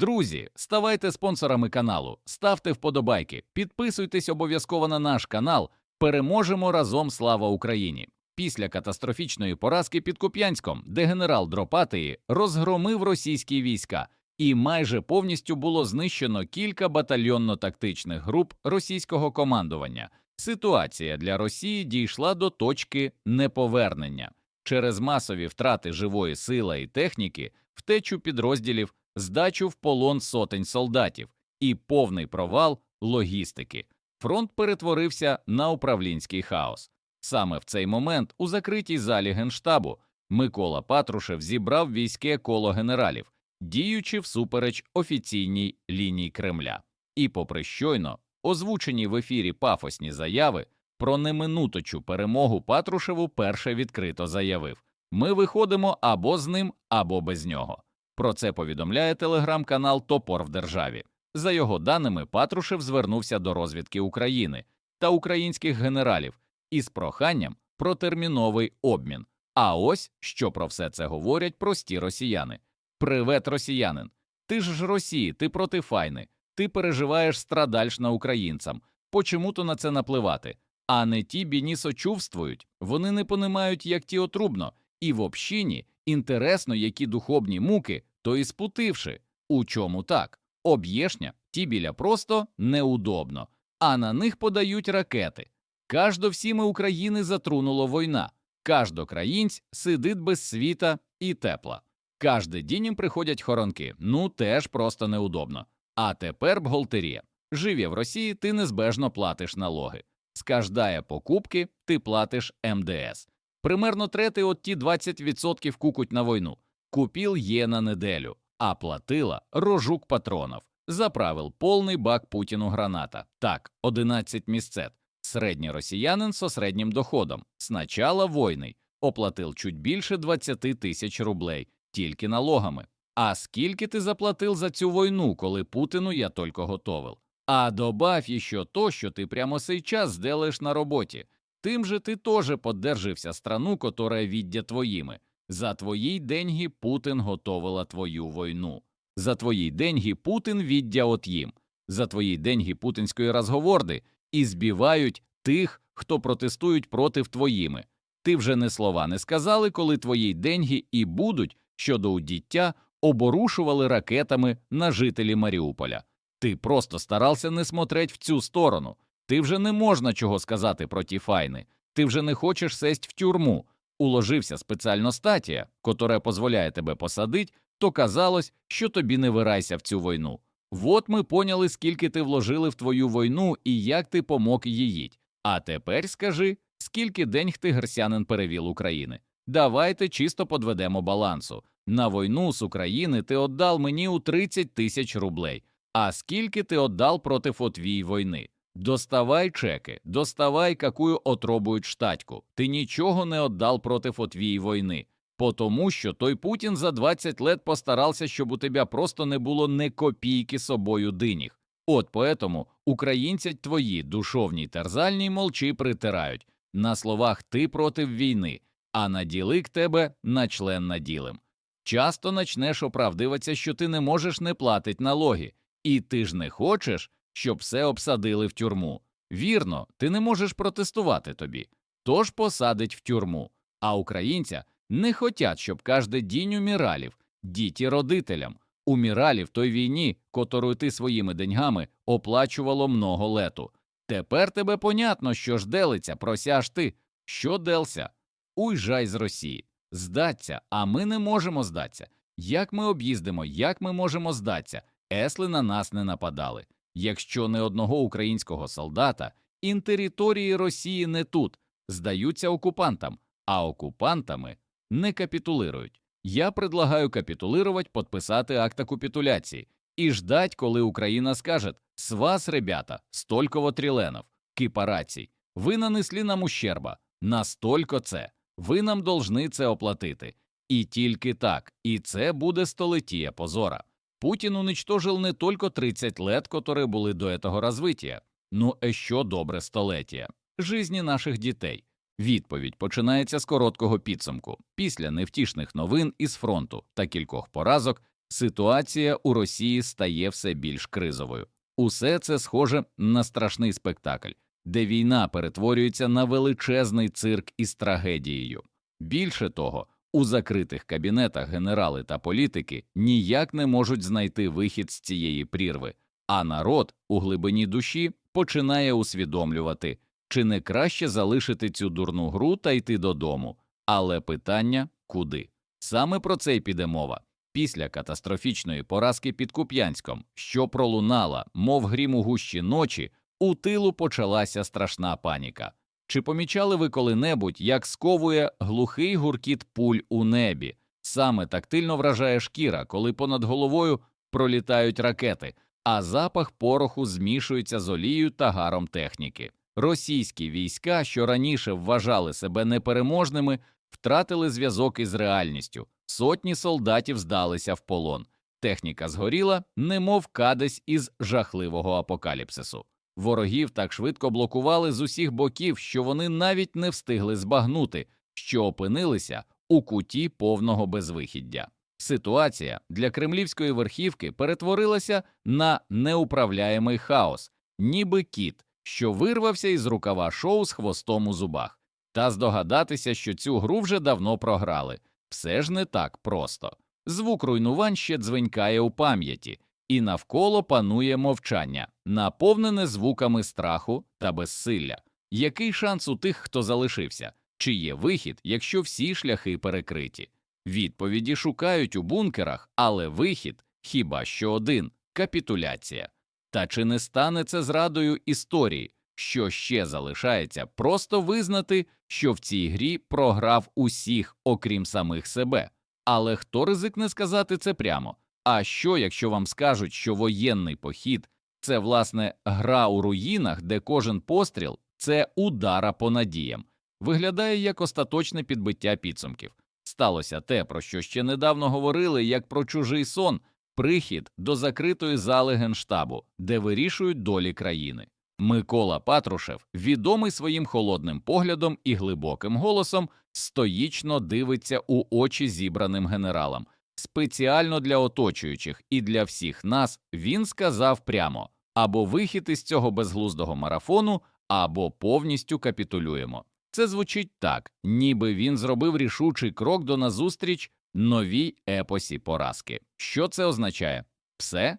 Друзі, ставайте спонсорами каналу, ставте вподобайки, підписуйтесь обов'язково на наш канал. Переможемо разом слава Україні! Після катастрофічної поразки під Куп'янськом, де генерал Дропатії розгромив російські війська, і майже повністю було знищено кілька батальйонно-тактичних груп російського командування. Ситуація для Росії дійшла до точки неповернення через масові втрати живої сили і техніки, втечу підрозділів, здачу в полон сотень солдатів і повний провал логістики. Фронт перетворився на управлінський хаос. Саме в цей момент у закритій залі генштабу Микола Патрушев зібрав війське коло генералів, діючи всупереч офіційній лінії Кремля. І, попри щойно озвучені в ефірі пафосні заяви про неминуточу перемогу Патрушеву перше відкрито заявив: ми виходимо або з ним, або без нього. Про це повідомляє телеграм-канал Топор в державі. За його даними, Патрушев звернувся до розвідки України та українських генералів із проханням про терміновий обмін. А ось що про все це говорять прості росіяни. Привет, росіянин! Ти ж Росії, ти проти файни, ти переживаєш страдальш на українцям. Почому то на це напливати? А не ті біні сочувствують, вони не понимають, як ті отрубно, і в общині інтересно, які духовні муки, то і спутивши. У чому так? Об'єшня, ті біля просто неудобно, а на них подають ракети. Каждо всіми України затрунуло війна, каждо країнць сидить без світа і тепла. Каждый день їм приходять хоронки, ну теж просто неудобно. А тепер бухгалтерія. Живі в Росії, ти незбежно платиш налоги. З кождая покупки ти платиш МДС. Примерно трети от ті 20% кукуть на війну. Купил є на неделю, а платила рожук патронов. Заправил повний бак Путіну граната. Так, 11 місцет. Средній росіянин со середнім доходом. З начала війни оплатив чуть більше 20 тисяч рублей тільки налогами. А скільки ти заплатив за цю війну, коли Путину я тільки готовил? А добавь еще то, що ти прямо сейчас сделаешь на роботі. Тим же ти тоже поддержився страну, которая віддя твоїми. За твої деньги Путин готовила твою війну. За твої деньги Путин віддя от їм. За твої деньги путінської розговорди і збивають тих, хто протестують проти твоїми. Ти вже не слова не сказали, коли твої деньги і будуть щодо удіття оборушували ракетами на жителі Маріуполя. Ти просто старався не смотреть в цю сторону. Ти вже не можна чого сказати про ті файни. Ти вже не хочеш сесть в тюрму. Уложився спеціально статія, котра дозволяє тебе посадить, то казалось, що тобі не вирайся в цю війну. Вот ми поняли, скільки ти вложили в твою війну і як ти помог її. А тепер скажи, скільки деньг ти герсянин перевіл України. Давайте чисто подведемо балансу. На війну з України ти отдав мені у 30 тисяч рублей. А скільки ти отдал проти отвій війни? Доставай чеки, доставай, какую отробують штатьку. Ти нічого не отдал проти отвій війни, потому що той Путін за 20 лет постарався, щоб у тебе просто не було не копійки собою диніг. От поэтому українці твої душовні терзальні молчи притирають. На словах ти проти війни, а на діли к тебе на член наділим. Часто начнеш оправдиватися, що ти не можеш не платить налоги, і ти ж не хочеш, щоб все обсадили в тюрму. Вірно, ти не можеш протестувати тобі, тож посадить в тюрму. А українця не хотять, щоб кожне дінь умиралів, діті родителям, умиралі в той війні, котру ти своїми деньгами оплачувало много лету. Тепер тебе понятно, що ж делиться, просяж ти, що делся. Уйжай з Росії, здаться, а ми не можемо здатися. Як ми об'їздимо, як ми можемо здатися, если на нас не нападали. Якщо не одного українського солдата, ін території Росії не тут, здаються окупантам, а окупантами не капітулирують. Я предлагаю капітулировать, подписати акт о капитуляції і ждать, коли Україна скаже «С вас, ребята, столько тріленов, кипарацій, ви нанесли нам ущерба, настолько це, ви нам должны це оплатити. І тільки так, і це буде столетія позора. Путін уничтожил не только 30 лет, которые були до этого развития, ну що добре століття, жизні наших дітей. Відповідь починається з короткого підсумку. Після невтішних новин із фронту та кількох поразок Ситуація у Росії стає все більш кризовою. Усе це схоже на страшний спектакль, де війна перетворюється на величезний цирк із трагедією. Більше того, у закритих кабінетах генерали та політики ніяк не можуть знайти вихід з цієї прірви, а народ у глибині душі починає усвідомлювати, чи не краще залишити цю дурну гру та йти додому. Але питання куди? Саме про це й піде мова. Після катастрофічної поразки під Куп'янськом, що пролунала, мов грім у гущі ночі, у тилу почалася страшна паніка. Чи помічали ви коли-небудь, як сковує глухий гуркіт пуль у небі? Саме тактильно вражає шкіра, коли понад головою пролітають ракети, а запах пороху змішується з олією та гаром техніки. Російські війська, що раніше вважали себе непереможними, втратили зв'язок із реальністю. Сотні солдатів здалися в полон. Техніка згоріла, немов кадесь із жахливого апокаліпсису. Ворогів так швидко блокували з усіх боків, що вони навіть не встигли збагнути, що опинилися у куті повного безвихіддя. Ситуація для кремлівської верхівки перетворилася на неуправляємий хаос, ніби кіт, що вирвався із рукава шоу з хвостом у зубах, та здогадатися, що цю гру вже давно програли. Все ж не так просто. Звук руйнувань ще дзвенькає у пам'яті, і навколо панує мовчання, наповнене звуками страху та безсилля. Який шанс у тих, хто залишився? Чи є вихід, якщо всі шляхи перекриті? Відповіді шукають у бункерах, але вихід хіба що один капітуляція. Та чи не стане це зрадою історії, що ще залишається просто визнати, що в цій грі програв усіх, окрім самих себе? Але хто ризикне сказати це прямо? А що, якщо вам скажуть, що воєнний похід це власне гра у руїнах, де кожен постріл це удара по надіям, виглядає як остаточне підбиття підсумків. Сталося те, про що ще недавно говорили, як про чужий сон, прихід до закритої зали генштабу, де вирішують долі країни. Микола Патрушев, відомий своїм холодним поглядом і глибоким голосом, стоїчно дивиться у очі зібраним генералам. Спеціально для оточуючих і для всіх нас він сказав прямо або вихід із цього безглуздого марафону, або повністю капітулюємо. Це звучить так, ніби він зробив рішучий крок до назустріч новій епосі поразки. Що це означає? Все?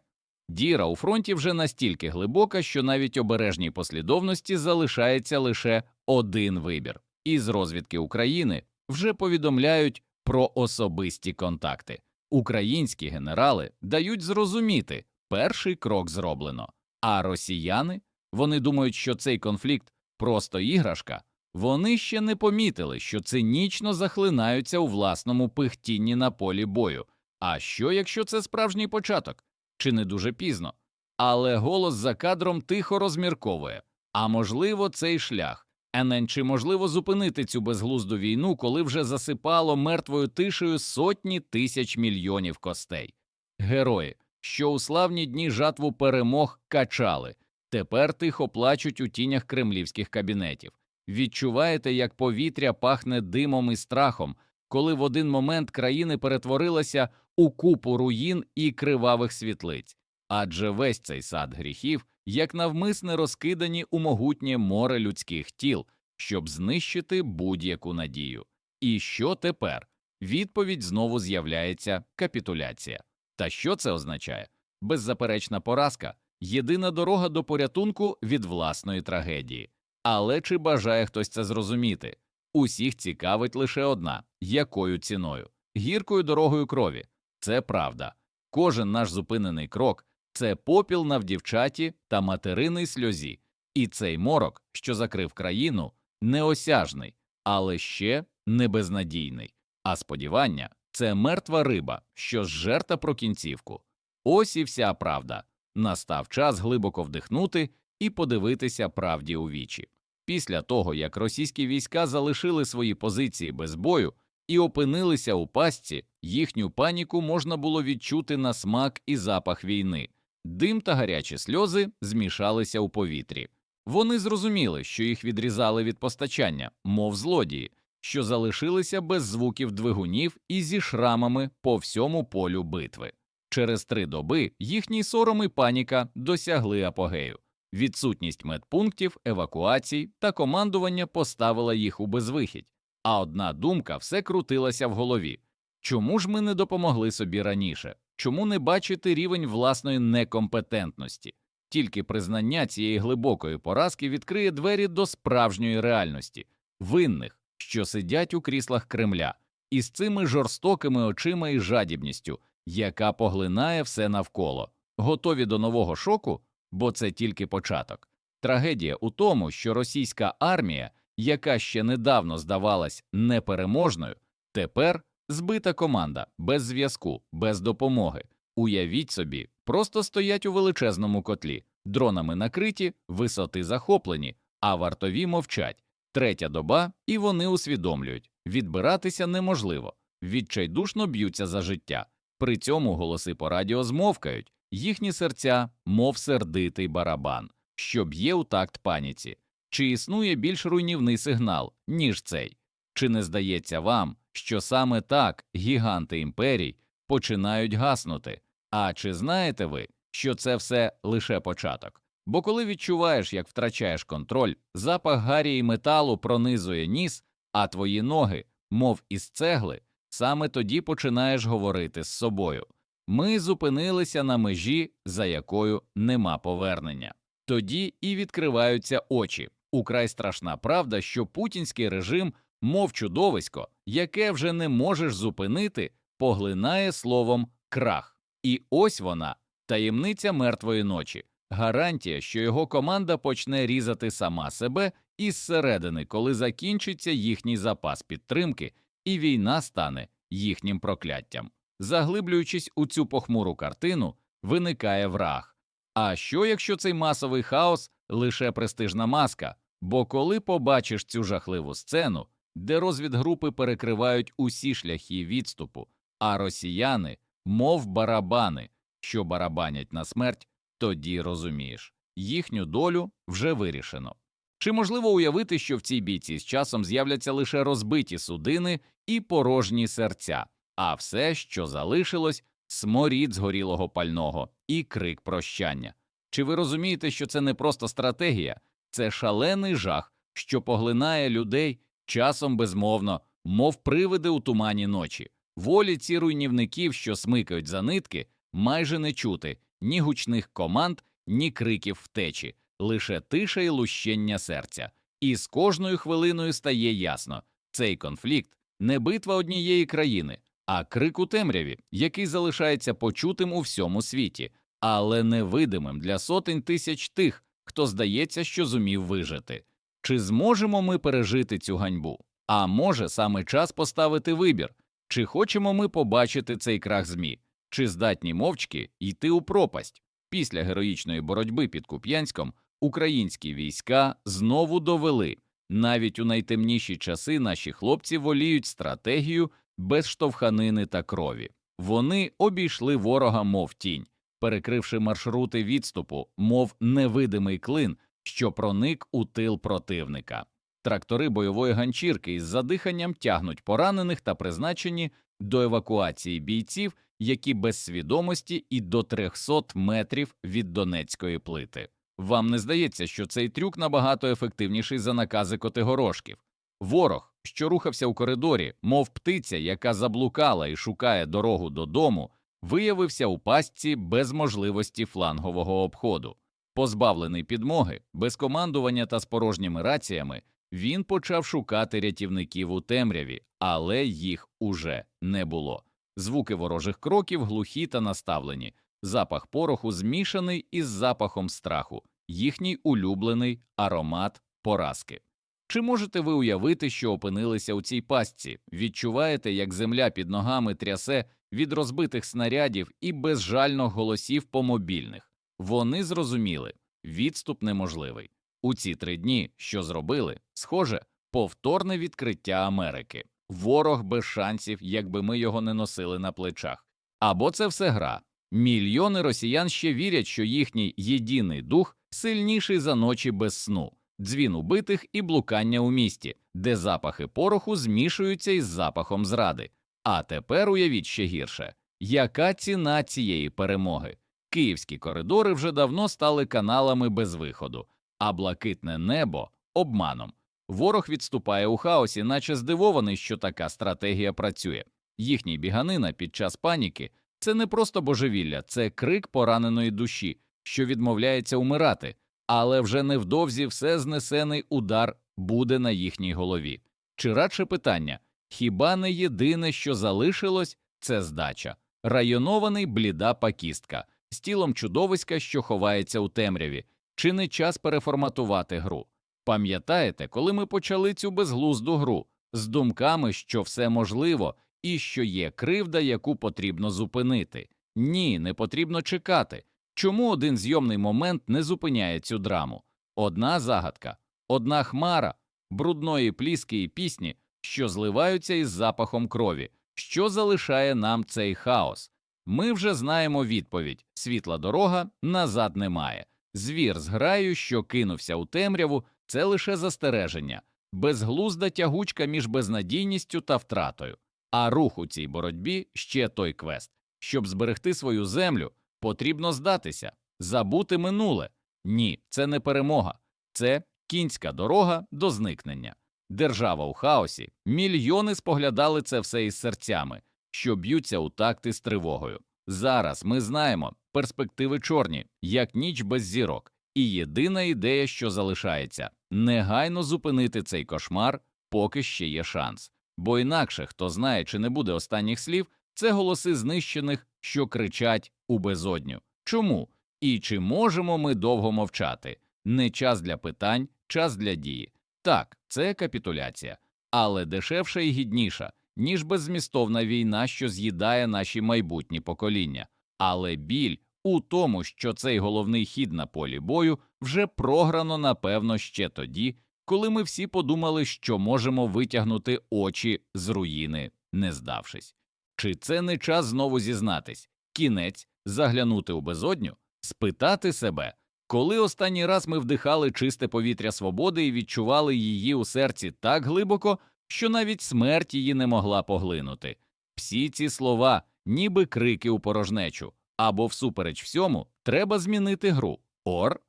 Діра у фронті вже настільки глибока, що навіть обережній послідовності залишається лише один вибір. Із розвідки України вже повідомляють про особисті контакти. Українські генерали дають зрозуміти, перший крок зроблено. А росіяни вони думають, що цей конфлікт просто іграшка. Вони ще не помітили, що цинічно захлинаються у власному пихтінні на полі бою. А що, якщо це справжній початок? Чи не дуже пізно? Але голос за кадром тихо розмірковує. А можливо, цей шлях. Енен, чи можливо зупинити цю безглузду війну, коли вже засипало мертвою тишею сотні тисяч мільйонів костей? Герої, що у славні дні жатву перемог качали, тепер тихо плачуть у тінях кремлівських кабінетів. Відчуваєте, як повітря пахне димом і страхом, коли в один момент країни перетворилася у купу руїн і кривавих світлиць, адже весь цей сад гріхів, як навмисне розкидані у могутнє море людських тіл, щоб знищити будь-яку надію. І що тепер? Відповідь знову з'являється капітуляція. Та що це означає? Беззаперечна поразка, єдина дорога до порятунку від власної трагедії. Але чи бажає хтось це зрозуміти? Усіх цікавить лише одна якою ціною? Гіркою дорогою крові. Це правда. Кожен наш зупинений крок це попіл на вдівчаті та материний сльозі, і цей морок, що закрив країну, неосяжний, але ще не безнадійний. А сподівання це мертва риба, що зжерта про кінцівку. Ось і вся правда. Настав час глибоко вдихнути і подивитися правді у вічі. Після того, як російські війська залишили свої позиції без бою і опинилися у пастці, їхню паніку можна було відчути на смак і запах війни. Дим та гарячі сльози змішалися у повітрі. Вони зрозуміли, що їх відрізали від постачання, мов злодії, що залишилися без звуків двигунів і зі шрамами по всьому полю битви. Через три доби їхній сором і паніка досягли апогею. Відсутність медпунктів, евакуацій та командування поставила їх у безвихідь. А одна думка все крутилася в голові чому ж ми не допомогли собі раніше? Чому не бачити рівень власної некомпетентності? Тільки признання цієї глибокої поразки відкриє двері до справжньої реальності, винних, що сидять у кріслах Кремля, із цими жорстокими очима і жадібністю, яка поглинає все навколо, готові до нового шоку, бо це тільки початок. Трагедія у тому, що російська армія, яка ще недавно здавалась непереможною, тепер збита команда без зв'язку, без допомоги. Уявіть собі, просто стоять у величезному котлі, дронами накриті, висоти захоплені, а вартові мовчать. Третя доба, і вони усвідомлюють відбиратися неможливо, відчайдушно б'ються за життя. При цьому голоси по радіо змовкають, їхні серця, мов сердитий барабан, що б'є у такт паніці. Чи існує більш руйнівний сигнал, ніж цей? Чи не здається вам, що саме так гіганти імперій починають гаснути? А чи знаєте ви, що це все лише початок? Бо коли відчуваєш, як втрачаєш контроль, запах гарі і металу пронизує ніс, а твої ноги, мов із цегли, саме тоді починаєш говорити з собою. Ми зупинилися на межі, за якою нема повернення. Тоді і відкриваються очі. Украй страшна правда, що путінський режим, мов чудовисько, яке вже не можеш зупинити, поглинає словом крах. І ось вона, таємниця мертвої ночі, гарантія, що його команда почне різати сама себе із середини, коли закінчиться їхній запас підтримки, і війна стане їхнім прокляттям. Заглиблюючись у цю похмуру картину, виникає враг. А що, якщо цей масовий хаос лише престижна маска? Бо коли побачиш цю жахливу сцену, де розвідгрупи перекривають усі шляхи відступу, а росіяни, мов барабани, що барабанять на смерть, тоді розумієш їхню долю вже вирішено. Чи можливо уявити, що в цій бійці з часом з'являться лише розбиті судини і порожні серця, а все, що залишилось, сморід згорілого пального і крик прощання? Чи ви розумієте, що це не просто стратегія, це шалений жах, що поглинає людей часом безмовно, мов привиди у тумані ночі? Волі ці руйнівників, що смикають за нитки, майже не чути ні гучних команд, ні криків втечі, лише тиша і лущення серця. І з кожною хвилиною стає ясно цей конфлікт не битва однієї країни, а крик у темряві, який залишається почутим у всьому світі, але невидимим для сотень тисяч тих, хто здається, що зумів вижити. Чи зможемо ми пережити цю ганьбу? А може саме час поставити вибір, чи хочемо ми побачити цей крах ЗМІ, чи здатні мовчки йти у пропасть? Після героїчної боротьби під Куп'янськом українські війська знову довели навіть у найтемніші часи наші хлопці воліють стратегію без штовханини та крові. Вони обійшли ворога, мов тінь, перекривши маршрути відступу, мов невидимий клин, що проник у тил противника. Трактори бойової ганчірки із задиханням тягнуть поранених та призначені до евакуації бійців, які без свідомості і до 300 метрів від Донецької плити. Вам не здається, що цей трюк набагато ефективніший за накази Котигорошків? Ворог, що рухався у коридорі, мов птиця, яка заблукала і шукає дорогу додому, виявився у пастці без можливості флангового обходу. Позбавлений підмоги, без командування та з порожніми раціями, він почав шукати рятівників у темряві, але їх уже не було. Звуки ворожих кроків глухі та наставлені, запах пороху змішаний із запахом страху, їхній улюблений аромат поразки. Чи можете ви уявити, що опинилися у цій пастці? Відчуваєте, як земля під ногами трясе від розбитих снарядів і безжальних голосів по мобільних? Вони зрозуміли відступ неможливий. У ці три дні, що зробили, схоже, повторне відкриття Америки, ворог без шансів, якби ми його не носили на плечах. Або це все гра. Мільйони росіян ще вірять, що їхній єдиний дух сильніший за ночі без сну, дзвін убитих і блукання у місті, де запахи пороху змішуються із запахом зради. А тепер уявіть ще гірше Яка ціна цієї перемоги? Київські коридори вже давно стали каналами без виходу, а блакитне небо обманом. Ворог відступає у хаосі, наче здивований, що така стратегія працює. Їхній біганина під час паніки це не просто божевілля, це крик пораненої душі, що відмовляється умирати, але вже невдовзі все знесений удар буде на їхній голові. Чи радше питання хіба не єдине, що залишилось, це здача, районований бліда пакістка з тілом чудовиська, що ховається у темряві, чи не час переформатувати гру? Пам'ятаєте, коли ми почали цю безглузду гру з думками, що все можливо і що є кривда, яку потрібно зупинити? Ні, не потрібно чекати. Чому один зйомний момент не зупиняє цю драму? Одна загадка, одна хмара, брудної пліски і пісні, що зливаються із запахом крові, що залишає нам цей хаос. Ми вже знаємо відповідь світла дорога назад немає. Звір з граю, що кинувся у темряву, це лише застереження, безглузда тягучка між безнадійністю та втратою. А рух у цій боротьбі ще той квест. Щоб зберегти свою землю, потрібно здатися, забути минуле. Ні, це не перемога, це кінська дорога до зникнення. Держава у хаосі, мільйони споглядали це все із серцями, що б'ються у такти з тривогою. Зараз ми знаємо перспективи чорні, як ніч без зірок, і єдина ідея, що залишається негайно зупинити цей кошмар, поки ще є шанс. Бо інакше, хто знає, чи не буде останніх слів, це голоси знищених, що кричать у безодню. Чому? І чи можемо ми довго мовчати? Не час для питань, час для дії. Так, це капітуляція, але дешевша і гідніша, ніж беззмістовна війна, що з'їдає наші майбутні покоління. Але біль у тому, що цей головний хід на полі бою вже програно, напевно, ще тоді, коли ми всі подумали, що можемо витягнути очі з руїни, не здавшись. Чи це не час знову зізнатись? Кінець, заглянути у безодню, спитати себе, коли останній раз ми вдихали чисте повітря свободи і відчували її у серці так глибоко, що навіть смерть її не могла поглинути. Всі ці слова, ніби крики у порожнечу, або всупереч всьому, треба змінити гру. Ор